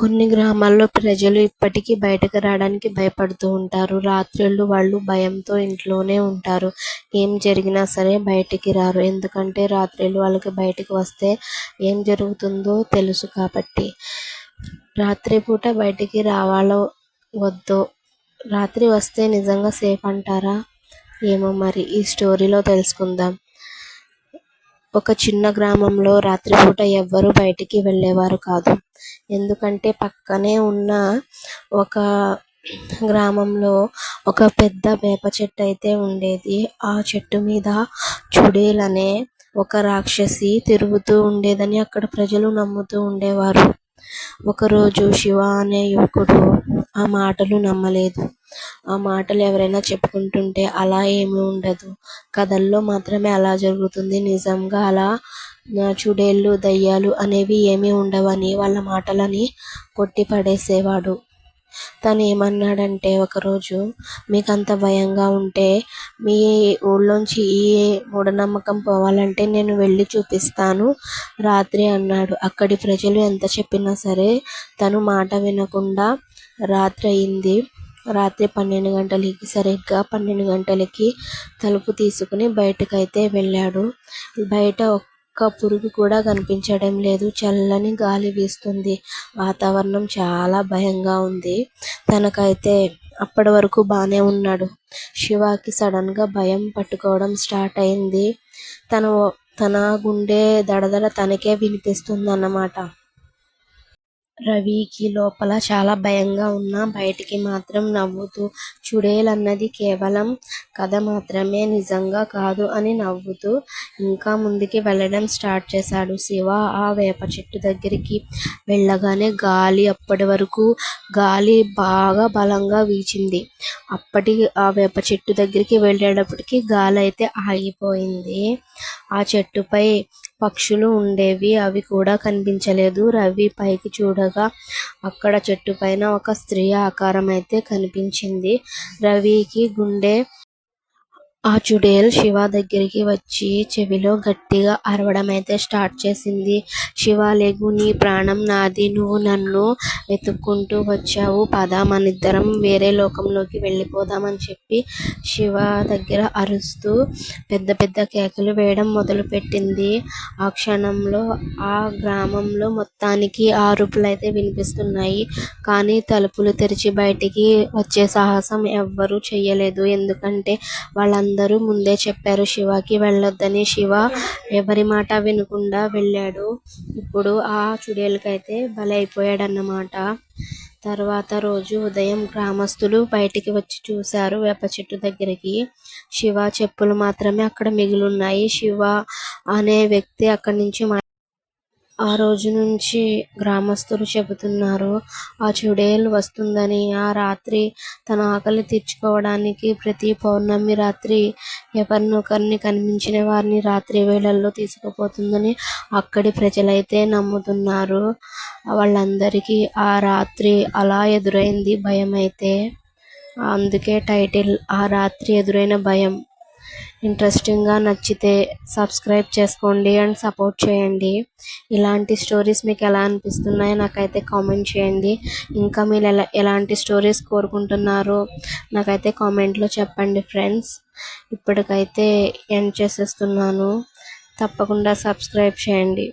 కొన్ని గ్రామాల్లో ప్రజలు ఇప్పటికీ బయటకు రావడానికి భయపడుతూ ఉంటారు. రాత్రుళ్ళు వాళ్ళు భయంతో ఇంట్లోనే ఉంటారు. ఏం జరిగినా సరే బయటికి రారు. ఎందుకంటే రాత్రిళ్ళు వాళ్ళకి బయటకు వస్తే ఏం జరుగుతుందో తెలుసు కాబట్టి. రాత్రిపూట బయటికి రావాలో వద్దో? రాత్రి వస్తే నిజంగా సేఫ్ అంటారా? ఏమో మరి. ఈ స్టోరీలో తెలుసుకుందాం. ఒక చిన్న గ్రామంలో రాత్రిపూట ఎవ్వరూ బయటికి వెళ్ళేవారు కాదు. ఎందుకంటే పక్కనే ఉన్న ఒక గ్రామంలో ఒక పెద్ద వేప చెట్టు అయితే ఉండేది. ఆ చెట్టు మీద చుడేల్ అనే ఒక రాక్షసి తిరుగుతూ ఉండేదని అక్కడ ప్రజలు నమ్ముతూ ఉండేవారు. ఒకరోజు శివ అనే యువకుడు ఆ మాటలు నమ్మలేదు. ఆ మాటలు ఎవరైనా చెప్పుకుంటుంటే అలా ఏమీ ఉండదు. కథల్లో మాత్రమే అలా జరుగుతుంది. నిజంగా అలా చుడేళ్ళు దయ్యాలు అనేవి ఏమీ ఉండవని వాళ్ళ మాటలని కొట్టి పడేసేవాడు. తను ఏమన్నాడంటే ఒకరోజు మీకు అంత భయంగా ఉంటే మీ ఊళ్ళోంచి ఈ మూఢనమ్మకం పోవాలంటే నేను వెళ్ళి చూపిస్తాను రాత్రి అన్నాడు. అక్కడి ప్రజలు ఎంత చెప్పినా సరే తను మాట వినకుండా రాత్రి అయింది. రాత్రి పన్నెండు గంటలకి సరిగ్గా పన్నెండు గంటలకి తలుపు తీసుకుని బయటకైతే వెళ్ళాడు. బయట ఒక్క పురుగు కూడా కనిపించడం లేదు. చల్లని గాలి వీస్తుంది. వాతావరణం చాలా భయంగా ఉంది. తనకైతే అప్పటి వరకు బాగానే ఉన్నాడు. శివాకి సడన్గా భయం పట్టుకోవడం స్టార్ట్ అయింది. తను తన గుండె దడదడ తనకే వినిపిస్తుంది అన్నమాట రవికి లోపల చాలా భయంగా ఉన్నా బయటికి మాత్రం నవ్వుతూ చుడేలన్నది కేవలం కథ మాత్రమే నిజంగా కాదు అని నవ్వుతూ ఇంకా ముందుకి వెళ్ళడం స్టార్ట్ చేశాడు. శివ ఆ వేప చెట్టు దగ్గరికి వెళ్ళగానే గాలి అప్పటి వరకు గాలి బాగా బలంగా వీచింది. అప్పటి ఆ వేప చెట్టు దగ్గరికి వెళ్ళేటప్పటికి గాలి అయితే ఆగిపోయింది. ఆ చెట్టుపై పక్షులు ఉండేవి అవి కూడా కనిపించలేదు. రవి పైకి చూడగా అక్కడ చెట్టు పైన ఒక స్త్రీ ఆకారం అయితే కనిపించింది. రవికి గుండె ఆ చుడేల్ శివ దగ్గరికి వచ్చి చెవిలో గట్టిగా అరవడం అయితే స్టార్ట్ చేసింది. శివ లేగు నీ ప్రాణం నాది. నువ్వు నన్ను వెతుక్కుంటూ వచ్చావు. పద మనిద్దరం వేరే లోకంలోకి వెళ్ళిపోదామని చెప్పి శివ దగ్గర అరుస్తూ పెద్ద పెద్ద కేకలు వేయడం మొదలుపెట్టింది. ఆ క్షణంలో ఆ గ్రామంలో మొత్తానికి ఆరుపులు అయితే వినిపిస్తున్నాయి. కానీ తలుపులు తెరిచి బయటికి వచ్చే సాహసం ఎవ్వరూ చెయ్యలేదు. ఎందుకంటే వాళ్ళందరూ అందరూ ముందే చెప్పారు శివకి వెళ్ళొద్దని. శివ ఎవరి మాట వినకుండా వెళ్ళాడు. ఇప్పుడు ఆ చుడేలకైతే బలైపోయాడన్నమాట. తర్వాత రోజు ఉదయం గ్రామస్తులు బయటికి వచ్చి చూశారు వేప చెట్టు దగ్గరికి. శివ చెప్పులు మాత్రమే అక్కడ మిగిలిన్నాయి శివ అనే వ్యక్తి అక్కడి నుంచి ఆ రోజు నుంచి గ్రామస్తులు చెబుతున్నారు ఆ చుడేలు వస్తుందని. ఆ రాత్రి తన ఆకలి తీర్చుకోవడానికి ప్రతి పౌర్ణమి రాత్రి ఎవరినొకరిని కనిపించిన వారిని రాత్రి వేళల్లో తీసుకుపోతుందని అక్కడి ప్రజలైతే నమ్ముతున్నారు. వాళ్ళందరికీ ఆ రాత్రి అలా ఎదురైంది భయం అయితే అందుకే టైటిల్ ఆ రాత్రి ఎదురైన భయం. ఇంట్రెస్టింగ్గా నచ్చితే సబ్స్క్రైబ్ చేసుకోండి అండ్ సపోర్ట్ చేయండి. ఇలాంటి స్టోరీస్ మీకు ఎలా అనిపిస్తున్నాయో నాకైతే కామెంట్ చేయండి. ఇంకా మీరు ఎలా ఎలాంటి స్టోరీస్ కోరుకుంటున్నారో నాకైతే కామెంట్లో చెప్పండి ఫ్రెండ్స్. ఇప్పటికైతే ఎండ్ చేసేస్తున్నాను. తప్పకుండా సబ్స్క్రైబ్ చేయండి.